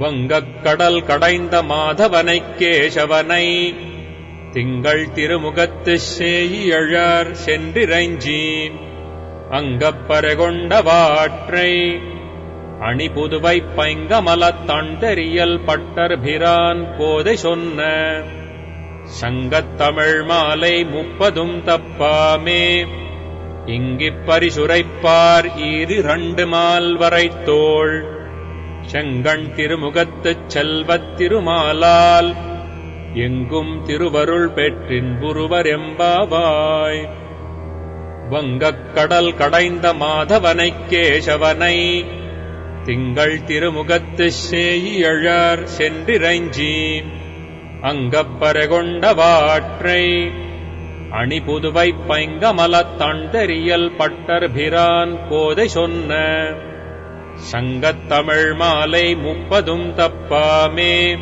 வங்கக் கடல் கடைந்த மாதவனைக் கேசவனை. திங்கள் திருமுகத்து சேயியழார் சென்றிரஞ்சி அங்கப்பரகொண்ட வாற்றை அணி புதுவை பைங்கமலத் தண்டரியல் பட்டர்பிரான் கோதை சொன்ன. சங்கத்தமிழ் மாலை முப்பதும் தப்பாமே. இங்கிப் பரிசுரைப்பார் ஈரிரண்டு மால் தோள் செங்கண் திருமுகத்துச் செல்வத் திருமாலால் எங்கும் திருவருள் பெற்றின் புருவரெம்பாவாய் வங்கக் கடல் கடைந்த மாதவனைக் கேசவனை திங்கள் திருமுகத்து சேயியழார் சென்றிரஞ்சி அங்கப்பரகொண்ட வாற்றை அணி புதுவை பைங்கமலத் தண்டரியல் பட்டர்பிரான் கோதை சொன்ன சங்கத்தமிழ் மாலை முப்பதும் தப்பாமே.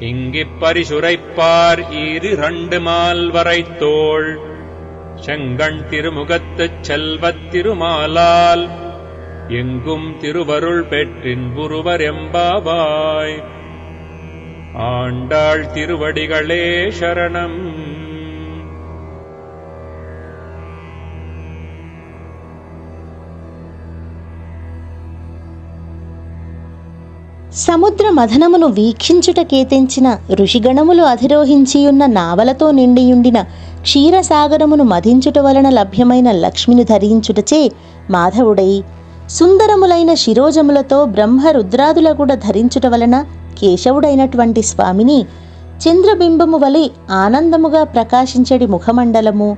இங்கிப் பரிசுரைப்பார் ஈரிரண்டு மால் வரைத்தோள் செங்கண் திருமுகத்துச் செல்வத் திருமாலால். எங்கும் திருவருள் பெற்றின் புருவரெம்பாவாய் ஆண்டாள் திருவடிகளே சரணம். సముద్ర మథనమును వీక్షించుటకేతెంచిన ఋషిగణములు అధిరోహించియున్న నావలతో నిండియుండిన క్షీరసాగరమును మధించుట వలన లభ్యమైన లక్ష్మిని ధరించుటచే మాధవుడై సుందరములైన శిరోజములతో బ్రహ్మరుద్రాదుల కూడా ధరించుట వలన కేశవుడైనటువంటి స్వామిని చంద్రబింబము వలె ఆనందముగా ప్రకాశించడి ముఖమండలము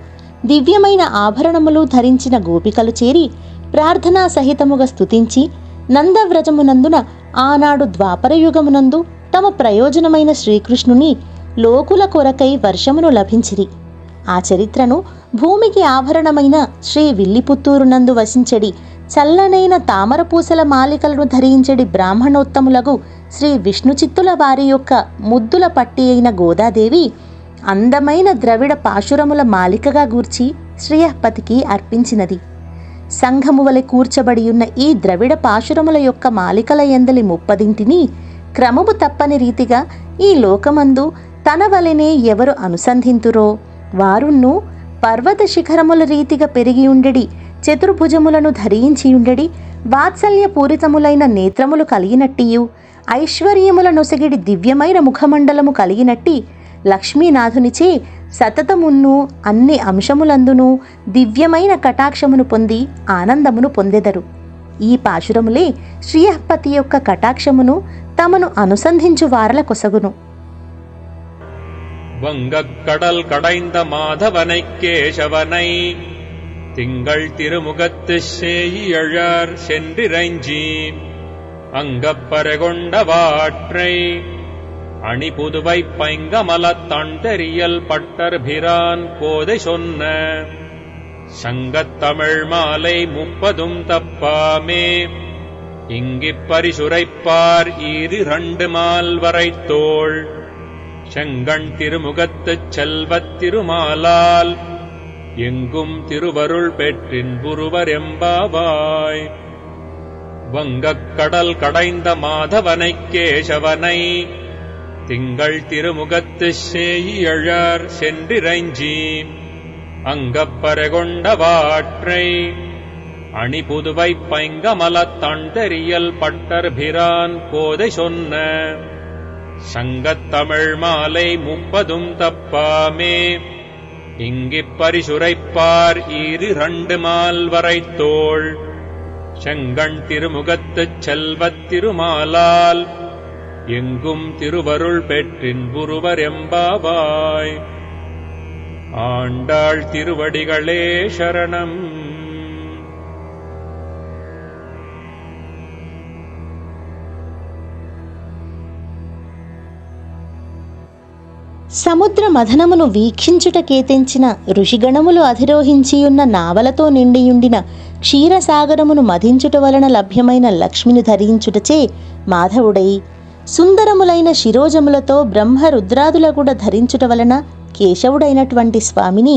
దివ్యమైన ఆభరణములు ధరించిన గోపికలు చేరి ప్రార్థనా సహితముగా స్తుతించి నందవ్రజమునందున ఆనాడు ద్వాపరయుగమునందు తమ ప్రయోజనమైన శ్రీకృష్ణుని లోకుల కొరకై వర్షమును లభించిరి. ఆ చరిత్రను భూమికి ఆభరణమైన శ్రీ విల్లిపుత్తూరునందు వసించడి చల్లనైన తామరపూసల మాలికలను ధరించడి బ్రాహ్మణోత్తములకు శ్రీ విష్ణుచిత్తుల వారి యొక్క ముద్దుల పట్టి అయిన గోదాదేవి అందమైన ద్రవిడ పాశురముల మాలికగా గూర్చి శ్రీయపతికి అర్పించినది. సంఘము వలె కూర్చబడియున్న ఈ ద్రవిడ పాశురముల యొక్క మాలికల ఎందలి ముప్పదింటిని క్రమము తప్పని రీతిగా ఈ లోకమందు తన వలెనే ఎవరు అనుసంధింతురో వారున్ను పర్వత శిఖరముల రీతిగా పెరిగి ఉండడి చతుర్భుజములను ధరించియుండెడి వాత్సల్యపూరితములైన నేత్రములు కలిగినట్టియు ఐశ్వర్యముల నొసగిడి దివ్యమైన ముఖమండలము కలిగినట్టి లక్ష్మీనాథునిచే సతతమున్ను అన్ని అంశములందును దివ్యమైన కటాక్షమును పొంది ఆనందమును పొందెదరు ఈ పాశురములే శ్రీయపతి యొక్క కటాక్షమును తమను అనుసంధించు వారల కొసగును வங்கக் கடல் கடைந்த மாதவனைக் கேசவனை திங்கள் திருமுகத்துச் சேயியழார் சென்றிரைஞ்சி அங்கப்பரகொண்ட வாற்றை அணி புதுவை பைங்கமலத் தண்டரியல் பட்டர்பிரான் கோதை சொன்ன சங்கத்தமிழ் மாலை முப்பதும் தப்பாமே. இங்கிப் பரிசுரைப்பார் ஈரிரண்டு மால் தோள். செங்கண் திருமுகத்துச் செல்வத் திருமாலால் எங்கும் திருவருள் பெற்றின் புருவரெம்பாவாய் வங்கக் கடல் கடைந்த மாதவனைக் கேசவனை திங்கள் திருமுகத்து சேயியழார் சென்றிரைஞ்சி அங்கப்பரகொண்டவாற்றை அணிபுதுவை பைங்கமலத் தண்டரியல் பட்டர்பிரான் கோதை சொன்ன சங்கத்தமிழ் மாலை முப்பதும் தப்பாமே இங்கிப் பரிசுரைப்பார் இரு இரண்டு மால்வரை தோள் செங்கண் திருமுகத்துச் செல்வத் திருமாலால் எங்கும் திருவருள் பெற்றின் புருவரெம்பாவாய் ஆண்டாள் திருவடிகளே சரணம் సముద్ర మథనమును వీక్షించుటకేతెంచిన ఋషిగణములు అధిరోహించియున్న నావలతో నిండియుండిన క్షీరసాగరమును మధించుట వలన లభ్యమైన లక్ష్మిని ధరించుటచే మాధవుడై సుందరములైన శిరోజములతో బ్రహ్మ రుద్రాదుల కూడా ధరించుట వలన కేశవుడైనటువంటి స్వామిని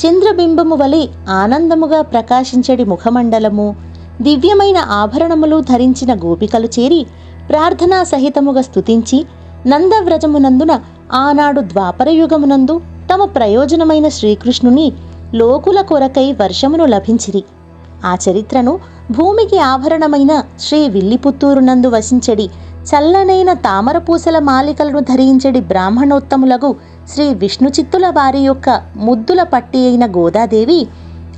చంద్రబింబము వలె ఆనందముగా ప్రకాశించడి ముఖమండలము దివ్యమైన ఆభరణములు ధరించిన గోపికలు చేరి ప్రార్థనా సహితముగా స్తుతించి నందవ్రజమునందున ఆనాడు ద్వాపరయుగమునందు తమ ప్రయోజనమైన శ్రీకృష్ణుని లోకుల కొరకై వర్షమును లభించిరి. ఆ చరిత్రను భూమికి ఆభరణమైన శ్రీ విల్లిపుత్తూరునందు వసించెడి చల్లనైన తామరపూసల మాలికలను ధరించడి బ్రాహ్మణోత్తములగు శ్రీ విష్ణుచిత్తుల వారి యొక్క ముద్దుల పట్టి అయిన గోదాదేవి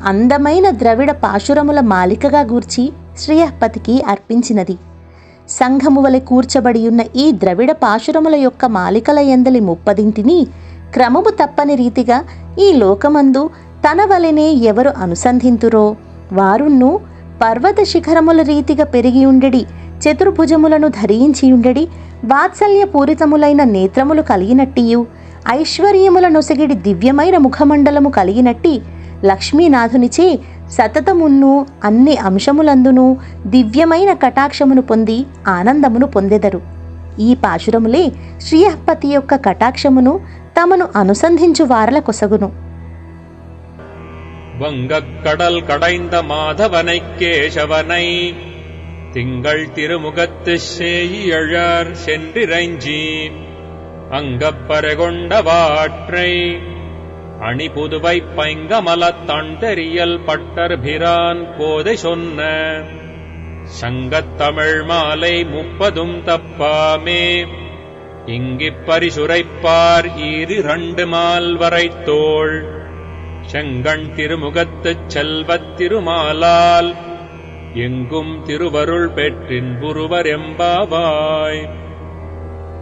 అందమైన ద్రవిడ పాశురముల మాలికగా గూర్చి శ్రీయపతికి అర్పించినది. సంఘము వలె కూర్చబడియున్న ఈ ద్రవిడ పాశురముల యొక్క మాలికల ఎందలి ముప్పదింటిని క్రమము తప్పని రీతిగా ఈ లోకమందు తన వలెనే ఎవరు అనుసంధింతురో వారున్ను పర్వత శిఖరముల రీతిగా పెరిగి ఉండెడి చతుర్భుజములను ధరించియుండెడి వాత్సల్యపూరితములైన నేత్రములు కలిగినట్టియు ఐశ్వర్యముల నొసగిడి దివ్యమైన ముఖమండలము కలిగినట్టి లక్ష్మీనాథునిచే సతతమున్ను అన్ని అంశములందును దివ్యమైన కటాక్షమును పొంది ఆనందమును పొందెదరు ఈ పాశురములే శ్రీయపతి యొక్క కటాక్షమును తమను అనుసంధించు వారల కొసగును வங்கக் கடல் கடைந்த மாதவனைக் கேசவனை திங்கள் திருமுகத்து சேயியழார் சென்றிரைஞ்சி அங்கப்பறை கொண்ட வாற்றை அணிபுதுவை பைங்கமலத் தண்டெறியல் பட்டர்பிரான் கோதை சொன்ன சங்கத்தமிழ் மாலை முப்பதும் தப்பாமே. இங்கிப் பரிசுரைப்பார் ஈரிரண்டு மால்வரை தோள் செங்கண் திருமுகத்துச் செல்வத் திருமாலால் எங்கும் திருவருள் பெற்றின் புருவரெம்பாவாய்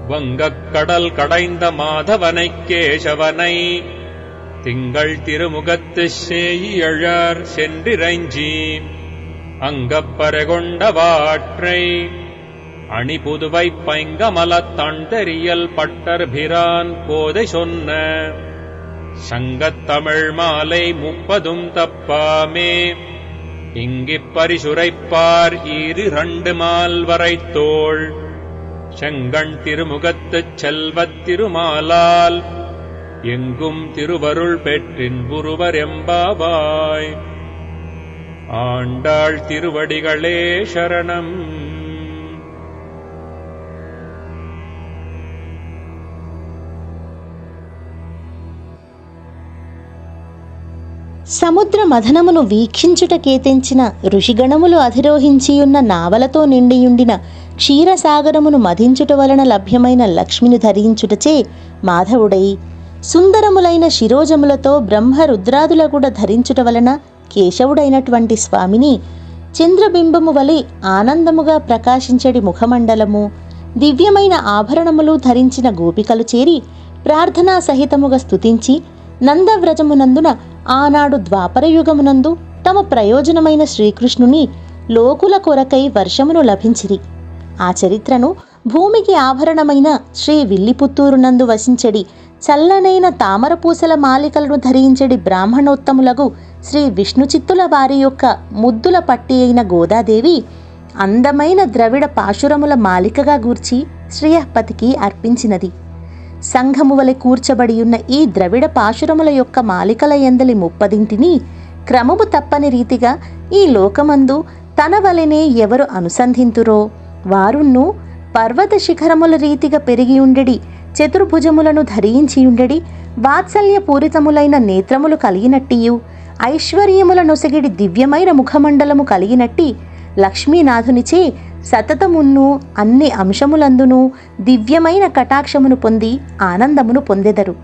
வங்கக் கடல் கடைந்த மாதவனைக் கேசவனை. திங்கள் திருமுகத்து சேயியழார் சென்றிரஞ்சி அங்கப்பறை கொண்ட வாற்றை. அணிபுதுவை பைங்கமலத் தண்டெறியல் பட்டர்பிரான் கோதை சொன்ன. சங்கத்தமிழ் மாலை முப்பதும் தப்பாமே. இங்கிப் பரிசுரைப்பார் ஈரிரண்டு மால்வரை தோள் செங்கண் திருமுகத்துச் செல்வத் திருமாலால் எங்கும் திருவருள் பெற்றின் புருவரெம்பாவாய் ஆண்டாள் திருவடிகளே சரணம். సముద్ర మథనమును వీక్షించుటకేతెంచిన ఋషిగణములు అధిరోహించియున్న నావలతో నిండియుండిన క్షీరసాగరమును మధించుట వలన లభ్యమైన లక్ష్మిని ధరించుటచే మాధవుడై సుందరములైన శిరోజములతో బ్రహ్మ రుద్రాదుల కూడా ధరించుట వలన కేశవుడైనటువంటి స్వామిని చంద్రబింబము వలె ఆనందముగా ప్రకాశించడి ముఖమండలము దివ్యమైన ఆభరణములు ధరించిన గోపికలు చేరి ప్రార్థనా సహితముగా స్తుతించి నందవ్రజమునందున ఆనాడు ద్వాపరయుగమునందు తమ ప్రయోజనమైన శ్రీకృష్ణుని లోకుల కొరకై వర్షమును లభించిరి. ఆ చరిత్రను భూమికి ఆభరణమైన శ్రీ విల్లిపుత్తూరునందు వసించడి చల్లనైన తామరపూసల మాలికలను ధరించడి బ్రాహ్మణోత్తములగు శ్రీ విష్ణుచిత్తుల వారి యొక్క ముద్దుల పట్టి అయిన గోదాదేవి అందమైన ద్రవిడ పాశురముల మాలికగా గూర్చి శ్రీయపతికి అర్పించినది. సంఘము వలె కూర్చబడియున్న ఈ ద్రవిడ పాశురముల యొక్క మాలికల ఎందలి ముప్పదింటిని క్రమము తప్పని రీతిగా ఈ లోకమందు తన వలెనే ఎవరు అనుసంధింతురో? వారున్ను పర్వత శిఖరముల రీతిగా పెరిగి ఉండెడి చతుర్భుజములను ధరించియుండెడి వాత్సల్యపూరితములైన నేత్రములు కలిగినట్టియు ఐశ్వర్యముల నొసగిడి దివ్యమైన ముఖమండలము కలిగినట్టి లక్ష్మీనాథునిచే సతతమున్ను అన్ని అంశములందును దివ్యమైన కటాక్షమును పొంది ఆనందమును పొందెదరు.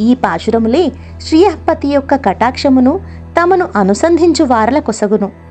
ఈ పాశురములే శ్రీహపతి యొక్క కటాక్షమును తమను అనుసంధించు వారల కొసగును.